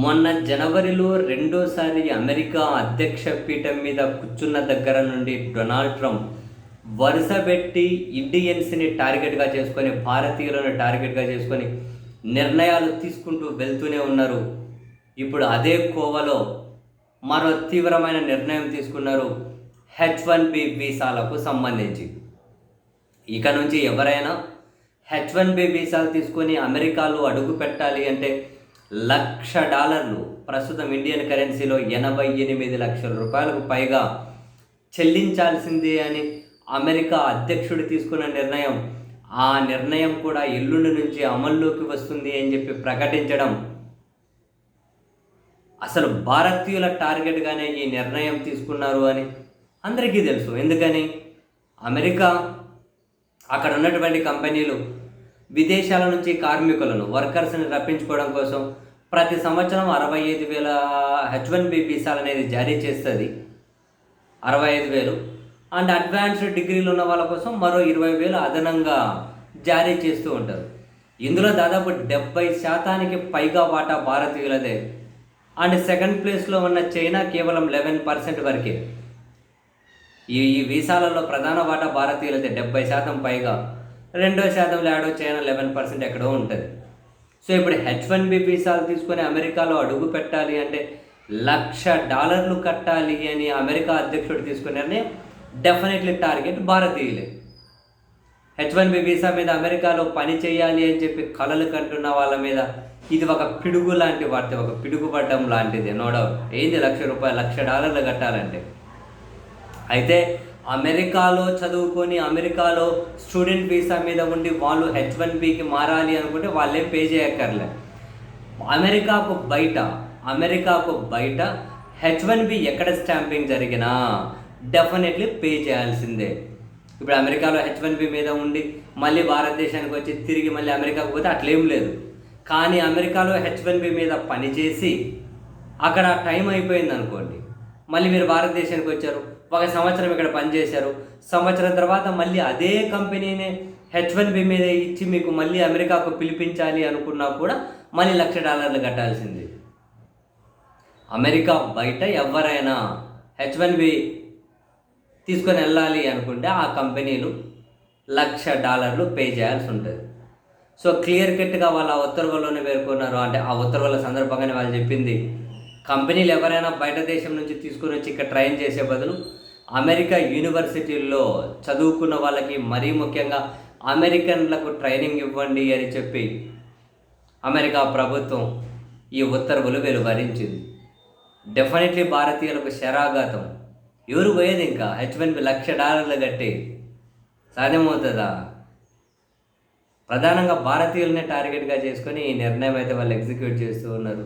మొన్న జనవరిలో రెండోసారి అమెరికా అధ్యక్ష పీఠం మీద కూర్చున్న దగ్గర నుండి డొనాల్డ్ ట్రంప్ వరుస పెట్టి ఇండియన్స్ని టార్గెట్గా చేసుకొని భారతీయులను టార్గెట్గా చేసుకొని నిర్ణయాలు తీసుకుంటూ వెళ్తూనే ఉన్నారు. ఇప్పుడు అదే కోవలో మరో తీవ్రమైన నిర్ణయం తీసుకున్నారు హెచ్ వన్ బి వీసాలకు సంబంధించి. ఇక నుంచి ఎవరైనా హెచ్ వన్ బి వీసాలు తీసుకొని అమెరికాలో అడుగు పెట్టాలి అంటే లక్ష డాలర్లు ప్రస్తుతం ఇండియన్ కరెన్సీలో ఎనభై ఎనిమిది లక్షల రూపాయలకు పైగా చెల్లించాల్సిందే అని అమెరికా అధ్యక్షుడు తీసుకున్న నిర్ణయం. ఆ నిర్ణయం కూడా ఎల్లుండి నుంచి అమల్లోకి వస్తుంది అని చెప్పి ప్రకటించడం. అసలు భారతీయుల టార్గెట్గానే ఈ నిర్ణయం తీసుకున్నారు అని అందరికీ తెలుసు. ఎందుకని? అమెరికా అక్కడ ఉన్నటువంటి కంపెనీలు విదేశాల నుంచి కార్మికులను వర్కర్స్ని రప్పించుకోవడం కోసం ప్రతి సంవత్సరం అరవై ఐదు వేల హెచ్ వన్ బి వీసాలు అనేది జారీ చేస్తుంది. అరవై ఐదు వేలు. అండ్ అడ్వాన్స్డ్ డిగ్రీలు ఉన్న వాళ్ళ కోసం మరో ఇరవై వేలు అదనంగా జారీ చేస్తూ ఉంటారు. ఇందులో దాదాపు డెబ్బై శాతానికి పైగా వాటా భారతీయులదే. అండ్ సెకండ్ ప్లేస్లో ఉన్న చైనా కేవలం లెవెన్ పర్సెంట్ వరకే. ఈ ఈ వీసాలలో ప్రధాన వాటా భారతీయులదే డెబ్బై శాతం పైగా. రెండో శాతం లాడో చైనా లెవెన్ పర్సెంట్ ఎక్కడో ఉంటుంది. సో ఇప్పుడు హెచ్ వన్ బి వీసాలు తీసుకొని అమెరికాలో అడుగు పెట్టాలి అంటే లక్ష డాలర్లు కట్టాలి అని అమెరికా అధ్యక్షుడు తీసుకున్న డెఫినెట్లీ టార్గెట్ భారతీయులే. హెచ్ వన్ బి వీసా మీద అమెరికాలో పని చేయాలి అని చెప్పి కలలు కంటున్న వాళ్ళ మీద ఇది ఒక పిడుగు లాంటి వార్త ఒక పిడుగు పడ్డం లాంటిది నో డౌట్. ఏంది లక్ష రూపాయలు లక్ష డాలర్లు కట్టాలంటే? అయితే అమెరికాలో చదువుకొని అమెరికాలో స్టూడెంట్ వీసా మీద ఉండి వాళ్ళు హెచ్ వన్ బికి మారాలి అనుకుంటే వాళ్ళేం పే చేయక్కర్లే. అమెరికాకు బయట అమెరికాకు బయట హెచ్ వన్ బి ఎక్కడ స్టాంపింగ్ జరిగినా డెఫినెట్లీ పే చేయాల్సిందే. ఇప్పుడు అమెరికాలో హెచ్ వన్ బి మీద ఉండి మళ్ళీ భారతదేశానికి వచ్చి తిరిగి మళ్ళీ అమెరికాకు పోతే అట్లేం లేదు. కానీ అమెరికాలో హెచ్ వన్ బి మీద పనిచేసి అక్కడ టైం అయిపోయింది అనుకోండి మళ్ళీ మీరు భారతదేశానికి వచ్చారు ఒక సంవత్సరం ఇక్కడ పనిచేశారు. సంవత్సరం తర్వాత మళ్ళీ అదే కంపెనీనే హెచ్ వన్ బి మీద ఇచ్చి మీకు మళ్ళీ అమెరికాకు పిలిపించాలి అనుకున్నా కూడా మళ్ళీ లక్ష డాలర్లు కట్టాల్సింది. అమెరికా బయట ఎవరైనా హెచ్ వన్ బి తీసుకొని వెళ్ళాలి అనుకుంటే ఆ కంపెనీలు లక్ష డాలర్లు పే చేయాల్సి ఉంటుంది. సో క్లియర్ కట్గా వాళ్ళు ఆ ఉత్తర్వుల్లోనే పేర్కొన్నారు. అంటే ఆ ఉత్తర్వుల సందర్భంగానే వాళ్ళు చెప్పింది. కంపెనీలు ఎవరైనా బయట దేశం నుంచి తీసుకుని వచ్చి ఇక్కడ ట్రైన్ చేసే బదులు అమెరికా యూనివర్సిటీల్లో చదువుకున్న వాళ్ళకి మరీ ముఖ్యంగా అమెరికన్లకు ట్రైనింగ్ ఇవ్వండి అని చెప్పి అమెరికా ప్రభుత్వం ఈ ఉత్తర్వులు వెలువరించింది. డెఫినెట్లీ భారతీయులకు శరాఘాతం. ఎవరు పోయేది ఇంకా? హెచ్ వన్ లక్ష డాలర్లు కట్టి సాధ్యమవుతుందా? ప్రధానంగా భారతీయులనే టార్గెట్గా చేసుకొని ఈ నిర్ణయం అయితే వాళ్ళు ఎగ్జిక్యూట్ చేస్తూ ఉన్నారు.